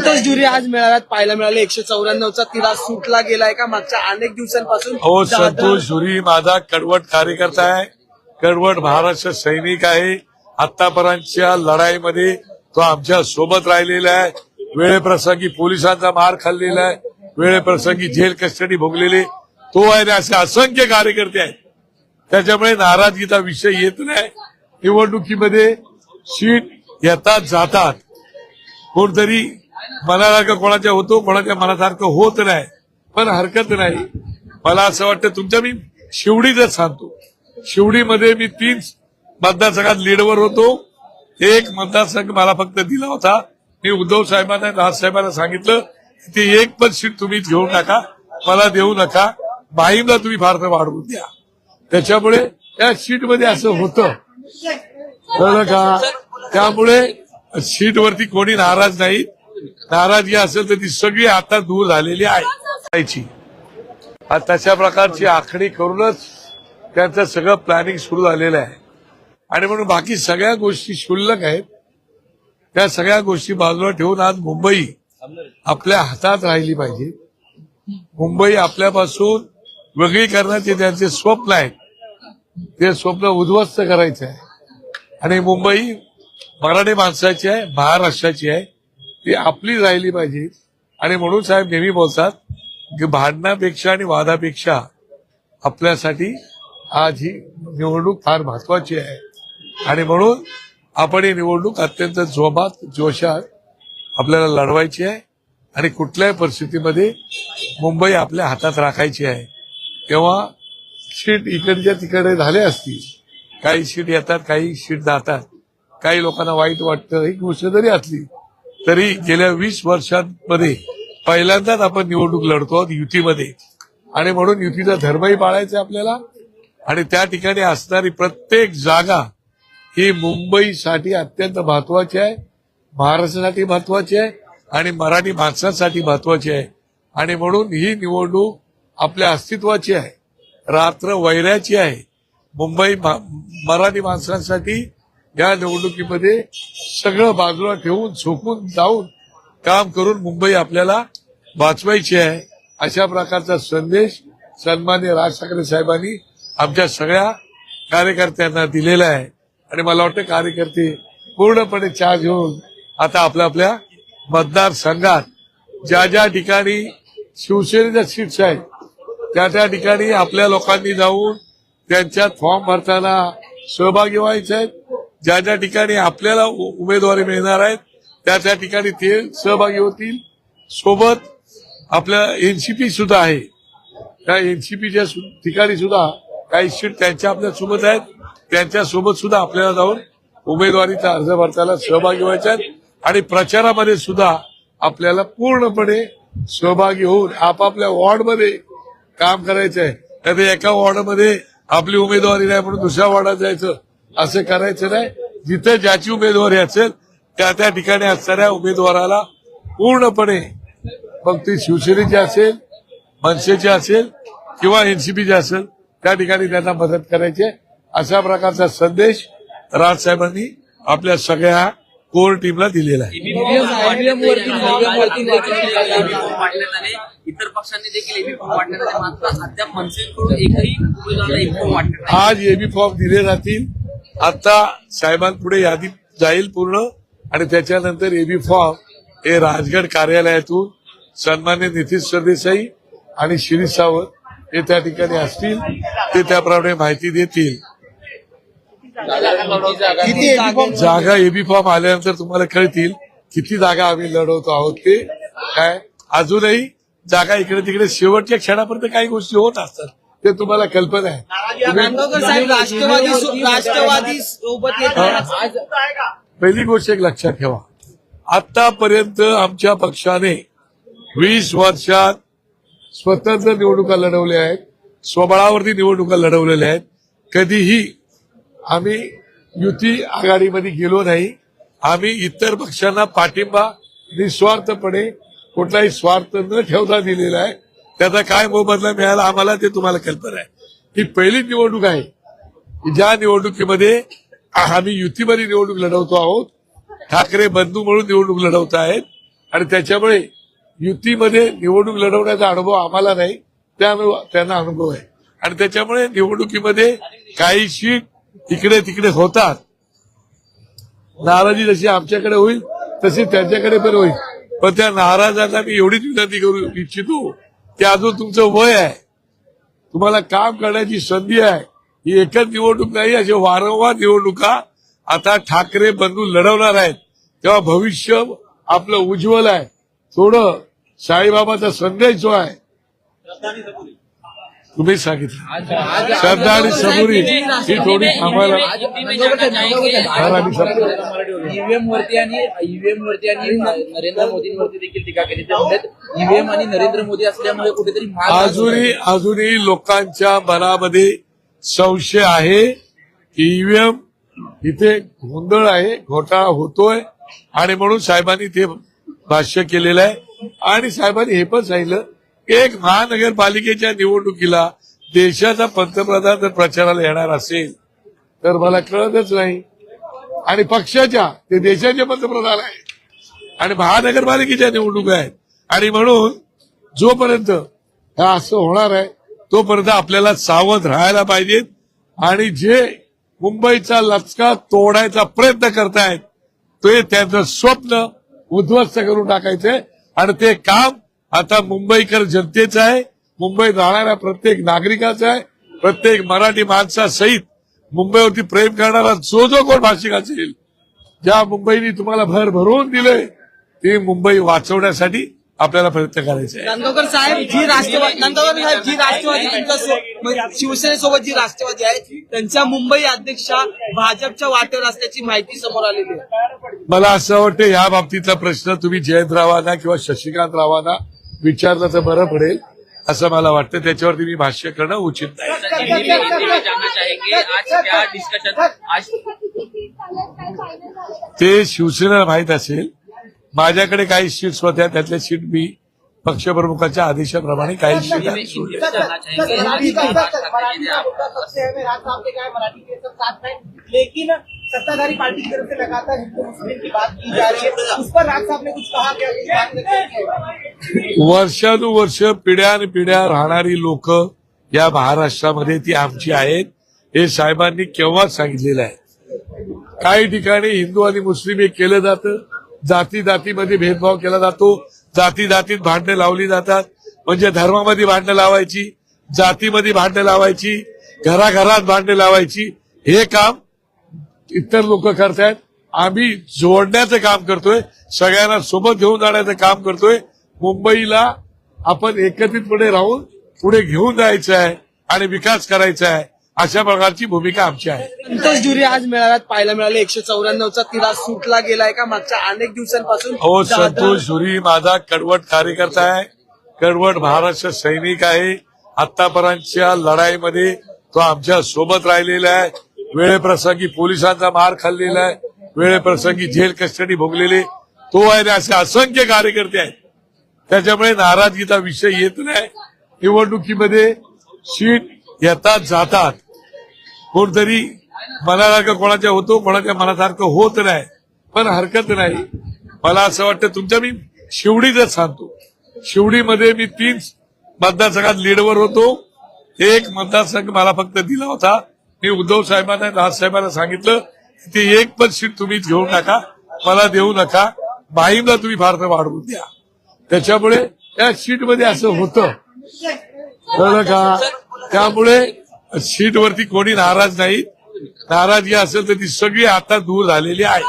संतोष जुरी आज मेळाव्यात पाहायला मिळाले. एकशे चौऱ्याण्णवचा तिरा सुटला गेलाय का मागच्या अनेक दिवसांपासून? हो संतोष झुरी माझा कडवट कार्यकर्ता आहे. कडवट महाराष्ट्र सैनिक आहे. आतापर्यंतच्या लढाईमध्ये तो आमच्यासोबत राहिलेला आहे. वेळेप्रसंगी पोलिसांचा मार खाल्लेला आहे. वेळेप्रसंगी जेल कस्टडी भोगलेले. तो आहे असे असंख्य कार्यकर्ते आहेत. त्याच्यामुळे नाराजगीचा विषय येत नाही. निवडणुकीमध्ये सीट येतात जातात. कोणतरी मनासारखं कोणाच्या होतो कोणाच्या मनासारखं होत नाही. पण हरकत नाही. मला असं वाटतं तुमच्या मी शिवडीच सांगतो. शिवडीमध्ये मी तीन मतदारसंघात लीडवर होतो. एक मतदारसंघ मला फक्त दिला होता. मी उद्धव साहेबांना राजसाहेबांना सांगितलं ती एक पण सीट तुम्ही घेऊ नका. मला देऊ नका. माहीमला तुम्ही फार तर वाढवून द्या. त्याच्यामुळे त्या सीटमध्ये असं होतं. कळलं का? त्यामुळे सीटवरती कोणी नाराज नाही. नाराजी असेल तर ती सगळी आता दूर झालेली आहे. आता तशा प्रकारची आखणी करूनच त्यांचं सगळं प्लॅनिंग सुरू झालेलं आहे. आणि म्हणून बाकी सगळ्या गोष्टी शुल्लक आहेत. त्या सगळ्या गोष्टी बाजूला ठेवून आज मुंबई आपल्या हातात राहिली पाहिजे. मुंबई आपल्यापासून वेगळी करण्याचे त्यांचे स्वप्न आहेत ते स्वप्न उद्ध्वस्त करायचं आहे. आणि मुंबई मराठी माणसाची आहे महाराष्ट्राची आहे. ती आपली राहिली पाहिजे. आणि म्हणून साहेब नेहमी बोलतात की भांडणापेक्षा आणि वादापेक्षा आपल्यासाठी आज ही निवडणूक फार महत्वाची आहे. आणि म्हणून आपण ही निवडणूक अत्यंत जोमात जोशात आपल्याला लढवायची आहे. आणि कुठल्याही परिस्थितीमध्ये मुंबई आपल्या हातात राखायची आहे. तेव्हा सीट इकडच्या तिकडे झाले असतील. काही सीट येतात काही सीट जातात. काही लोकांना वाईट वाटतं. ही गोष्ट जरी असली तरी गेल्या वीस वर्षांमध्ये पहिल्यांदाच आपण निवडणूक लढतो आहोत युतीमध्ये. आणि म्हणून युतीचा धर्मही पाळायचा आहे आपल्याला. आणि त्या ठिकाणी असणारी प्रत्येक जागा ही मुंबईसाठी अत्यंत महत्वाची आहे महाराष्ट्रासाठी महत्वाची आहे आणि मराठी माणसांसाठी महत्वाची आहे. आणि म्हणून ही निवडणूक आपल्या अस्तित्वाची आहे. रात्र वैऱ्याची आहे. मुंबई मा- मराठी माणसांसाठी या निवडणुकीमध्ये सगळं बाजूला ठेवून झोपून जाऊन काम करून मुंबई आपल्याला वाचवायची आहे अशा प्रकारचा संदेश सन्मान्य राज ठाकरे साहेबांनी आमच्या सगळ्या कार्यकर्त्यांना दिलेला आहे. आणि मला वाटतं कार्यकर्ते पूर्णपणे चार्ज घेऊन आता आपल्या आपल्या मतदारसंघात ज्या ज्या ठिकाणी शिवसेनेच्या सीट्स आहेत त्या त्या ठिकाणी आपल्या लोकांनी जाऊन त्यांच्यात फॉर्म भरताना सहभागी व्हायचे आहेत ज्या ज्या ठिकाणी आपल्याला उ- उमेदवारी मिळणार आहेत त्या त्या ठिकाणी ते सहभागी होतील. सोबत आपल्या एनसीपी सुद्धा आहे. त्या एनसीपीच्या ठिकाणी सुद्धा काही सीट त्यांच्या आपल्यासोबत आहेत. त्यांच्यासोबत सुद्धा आपल्याला जाऊन उमेदवारीचा अर्ज भरताना सहभागी व्हायच्या आहेत. आणि प्रचारामध्ये सुद्धा आपल्याला पूर्णपणे सहभागी होऊन आपापल्या वॉर्डमध्ये काम करायचं आहे तर एका वॉर्डमध्ये आपली उमेदवारी नाही म्हणून दुसऱ्या वॉर्डात जायचं. असं करायचं नाही. जिथे ज्याची उमेदवारी असेल त्या त्या ठिकाणी असणाऱ्या उमेदवाराला पूर्णपणे मग ती शिवसेनेची असेल मनसेची असेल किंवा एनसीपीची असेल त्या ठिकाणी त्यांना मदत करायची आहे. अशा प्रकारचा संदेश राजसाहेबांनी आपल्या सगळ्या कोर टीमला दिलेला आहे. इतर पक्षांनी देखील एबी फॉर्म वाटण्यात आले मात्र अद्याप मनसेकडून एकही एक फॉर्म आज एबी फॉर्म दिले जातील. आता साहेबांपुढे यादी जाईल पूर्ण आणि त्याच्यानंतर एबी फॉर्म हे राजगड कार्यालयातून सन्मान्य नितीश सरदेसाई आणि शिरीष सावंत हे त्या ठिकाणी असतील ते त्याप्रमाणे माहिती देतील. जागा एबी फॉर्म आल्यानंतर तुम्हाला कळतील किती जागा आम्ही लढवतो आहोत ते. काय? अजूनही जागा इकडे तिकडे शेवटच्या क्षणापर्यंत काही गोष्टी होत असतात. ते तुम्हाला कल्पना आहे. राष्ट्रवादी पहिली गोष्ट एक लक्षात ठेवा. आतापर्यंत आमच्या पक्षाने वीस वर्षात स्वतंत्र निवडणुका लढवल्या आहेत स्वबळावरती निवडणुका लढवलेल्या आहेत. कधीही आम्ही युती आघाडीमध्ये गेलो नाही. आम्ही इतर पक्षांना पाठिंबा निस्वार्थपणे कुठलाही स्वार्थ न ठेवता दिलेला आहे. त्याचा काय मोबदला मिळाला आम्हाला ते तुम्हाला कल्पना आहे. ही पहिली निवडणूक आहे. की ज्या निवडणुकीमध्ये आम्ही युतीमध्ये निवडणूक लढवतो आहोत ठाकरे बंधू म्हणून निवडणूक लढवत आहेत आणि त्याच्यामुळे युतीमध्ये निवडणूक लढवण्याचा अनुभव आम्हाला नाही त्यामुळे त्यांना अनुभव आहे. आणि त्याच्यामुळे निवडणुकीमध्ये काही सीट इकडे तिकडे होतात. नाराजी जशी आमच्याकडे होईल तशी त्यांच्याकडे पण होईल. पण त्या नाराजांना मी एवढीच विनंती करू इच्छितो ते अजून तुमचं वय आहे. तुम्हाला काम करण्याची संधी आहे. ही एकच निवडणूक नाही अशा वारंवार निवडणुका आता ठाकरे बंधू लढवणार आहेत. तेव्हा भविष्य आपलं उज्ज्वल आहे. थोडं साईबाबाचा संदेश जो आहे. तुम्ही सांगितलं. श्रद्धा आणि सबुरी ही थोडी थांबायला. ईव्हीएम वरती आणि ईव्हीएम वरती आणि नरेंद्र मोदींवरती देखील टीका केली. ते म्हणतात ईव्हीएम आणि नरेंद्र मोदी असल्यामुळे कुठेतरी अजूनही अजूनही लोकांच्या मनामध्ये संशय आहे. की ईव्हीएम इथे गोंधळ आहे घोटाळा होतोय. आणि म्हणून साहेबांनी ते भाष्य केलेलं आहे. आणि साहेबांनी हे पण सांगितलं एक महानगरपालिकेच्या निवडणुकीला देशाचा पंतप्रधान जर प्रचाराला येणार असेल तर मला कळतच नाही. आणि पक्षाच्या ते देशाचे पंतप्रधान आहेत. आणि महानगरपालिकेच्या निवडणुका आहेत. आणि म्हणून जोपर्यंत हा असं होणार आहे तोपर्यंत आपल्याला सावध राहायला पाहिजेत. आणि जे मुंबईचा लचका तोडायचा प्रयत्न करतायत ते त्यांचं स्वप्न उद्ध्वस्त करून टाकायचंय आणि ते काम आता मुंबईकर जनतेचं आहे. मुंबईत राहणाऱ्या प्रत्येक नागरिकाचं आहे. प्रत्येक मराठी माणसासहित मुंबईवरती प्रेम करणारा जो जो कोण भाषिक असेल ज्या मुंबईने तुम्हाला भर भरून दिलंय ती मुंबई वाचवण्यासाठी आपल्याला प्रयत्न करायचे आहे नांदगावकर साहेब जी राष्ट्रवादी नांदगावकर साहेब जी राष्ट्रवादी शिवसेनेसोबत जी राष्ट्रवादी आहे त्यांच्या मुंबई अध्यक्षा भाजपच्या वाटेवर असल्याची माहिती समोर आलेली आहे. मला असं वाटतं या बाबतीतला प्रश्न तुम्ही जयंतरावांना किंवा शशिकांत रावांना विचारलं तर बरं पडेल असं मला वाटतं. त्याच्यावरती मी भाष्य करणं उचित नाही. जानना चाहेंगे आज क्या डिस्कशन आज ते शिवसेनेला माहीत असेल माझ्याकडे काही सीट्स होत्या त्यातल्या सीट मी पक्षप्रमुखाच्या आदेशाप्रमाणे काही है है लेकिन सत्ताधारी पार्टी की तरफ से लगातार हिंदू मुस्लिम की बात की जा रही है। उस पर राज साहब ने कुछ कहा क्या कुछ बात नहीं की? वर्षानुवर्ष पिढ्यानपिढ्या राहणारी लोक या महाराष्ट्रामध्ये ती आमची आहेत. हे साहेबांनी केव्हाच सांगितलेलं आहे? काही ठिकाणी हिंदू आणि मुस्लिम हे केलं जातं. जाती जातीमध्ये भेदभाव केला जातो. जाती जातीत भांडणं लावली जातात. म्हणजे धर्मामध्ये भांडणं लावायची जातीमध्ये भांडणं लावायची घराघरात भांडणं लावायची. हे काम इतर लोक करतायत. आम्ही जोडण्याचं काम करतोय. सगळ्यांना सोबत घेऊन जाण्याचं काम करतोय. मुंबईला आपण एकत्रितपणे राहून पुढे घेऊन जायचं आहे आणि विकास करायचा आहे. अशा प्रकारची भूमिका आमची आहे. संतोष जुरी आज मेळाव्यात पाहायला मिळाले. एकशे चौऱ्याण्णवचा तिरा सुटला गेलाय का? मागच्या अनेक दिवसांपासून हो संतोष सुरी माझा कडवट कार्यकर्ता आहे. कडवट महाराष्ट्र सैनिक आहे. आतापर्यंतच्या लढाईमध्ये तो आमच्यासोबत राहिलेला आहे. वेळेप्रसंगी पोलिसांचा मार खाल्लेला आहे. वेळेप्रसंगी जेल कस्टडी भोगलेले. तो आहे असे असंख्य कार्यकर्ते आहेत. त्याच्यामुळे नाराजगीचा विषय येत नाही. निवडणुकीमध्ये सीट येतात जातात. कोणतरी मनासारखं कोणाच्या होतो कोणाच्या मनासारखं होत नाही पण हरकत नाही. मला असं वाटतं तुमच्या मी शिवडीतच सांगतो शिवडीमध्ये मी तीन मतदारसंघात लीडवर होतो. एक मतदारसंघ मला फक्त दिला होता. मी उद्धव साहेबांना राजसाहेबांना सांगितलं की ती एक पण सीट तुम्ही घेऊन नका मला देऊ नका. माहीमला तुम्ही फारसं वाढवून द्या. त्याच्यामुळे त्या सीटमध्ये असं होतं. कळलं का? त्यामुळे सीटवरती कोणी नाराज नाही. नाराजगी असेल तर ती सगळी आता दूर झालेली आहे.